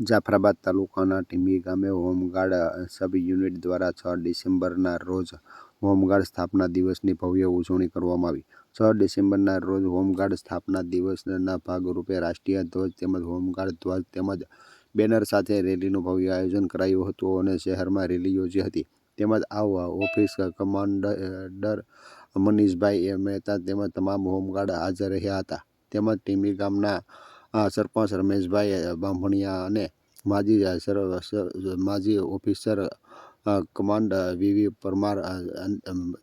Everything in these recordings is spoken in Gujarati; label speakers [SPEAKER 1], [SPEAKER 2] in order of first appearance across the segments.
[SPEAKER 1] જાફરાબાદ તાલુકાના ટીંબી ગામે હોમગાર્ડ સબ યુનિટ દ્વારા છ ડિસેમ્બરના રોજ હોમગાર્ડ સ્થાપના દિવસની ભવ્ય ઉજવણી કરવામાં આવી. છ ડિસેમ્બરના રોજ હોમગાર્ડ સ્થાપના દિવસના ભાગરૂપે રાષ્ટ્રીય ધ્વજ તેમજ હોમગાર્ડ ધ્વજ તેમજ બેનર સાથે રેલીનું ભવ્ય આયોજન કરાયું હતું અને શહેરમાં રેલી યોજી હતી તેમજ આ ઓફિસ કમાન્ડર મનીષભાઈ મહેતા તેમજ તમામ હોમગાર્ડ હાજર રહ્યા હતા તેમજ ટીંબી ગામના સરપંચ રમેશભાઈ બાંભણિયા અને માજી માજી ઓફિસર કમાન્ડ વીવી પરમાર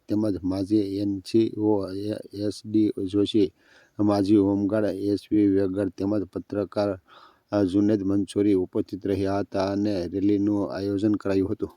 [SPEAKER 1] તેમજ માજી એનસીઓ એસડી જોશી, માજી હોમગાર્ડ એસવી વેગર તેમજ પત્રકાર જુનેદ મંસૂરી ઉપસ્થિત રહ્યા હતા અને રેલીનું આયોજન કરાયું હતું.